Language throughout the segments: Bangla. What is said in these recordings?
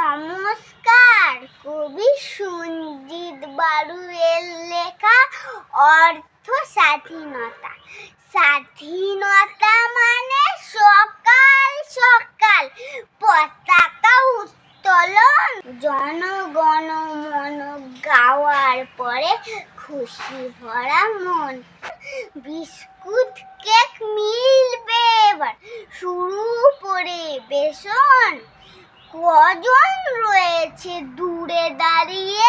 নমস্কার। কবি সঞ্জিত বারুয়ের লেখা অর্থ স্বাধীনতা। স্বাধীনতা মানে সকাল সকাল পতাকা উত্তোলন। জনগণ মন গাওয়ার পরে খুশি ভরা মন। বিস্কুট কেক মিলবে এবার। শুরু পরিবেশন কজন রয়েছে? দূরে দাঁড়িয়ে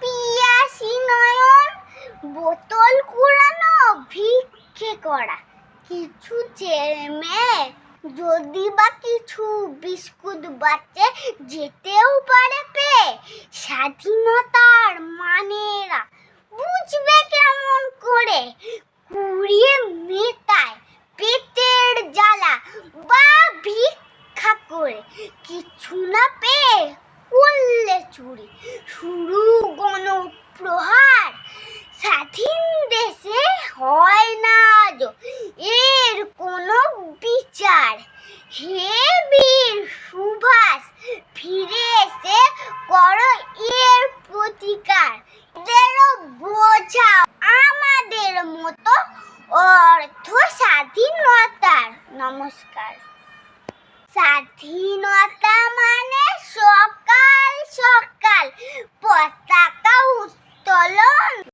পিয়াসি নয়ন, বোতল কুড়ানো, ভিক্ষে করা। কিছু মেয়ে যদি বা কিছু বিস্কুট বাচ্চে যেতেও পারে পে। স্বাধীনতার মানেরা বুঝবে কেমন করে? কুড়িয়ে মেটায় পেটের জ্বালা বা ভিক্ষা করে কিছু না পেয়ে করলে চুরি। শুরু গণপ্রহার। স্বাধীন দেশে হয় না আজও এর কোনো বিচার। হে বীর সুভাষ, ফিরে এসে করো এর প্রতিকার। এদেরও বোঝাও আমাদের মতো অর্থ স্বাধীনতার। নমস্কার। স্বাধীনতা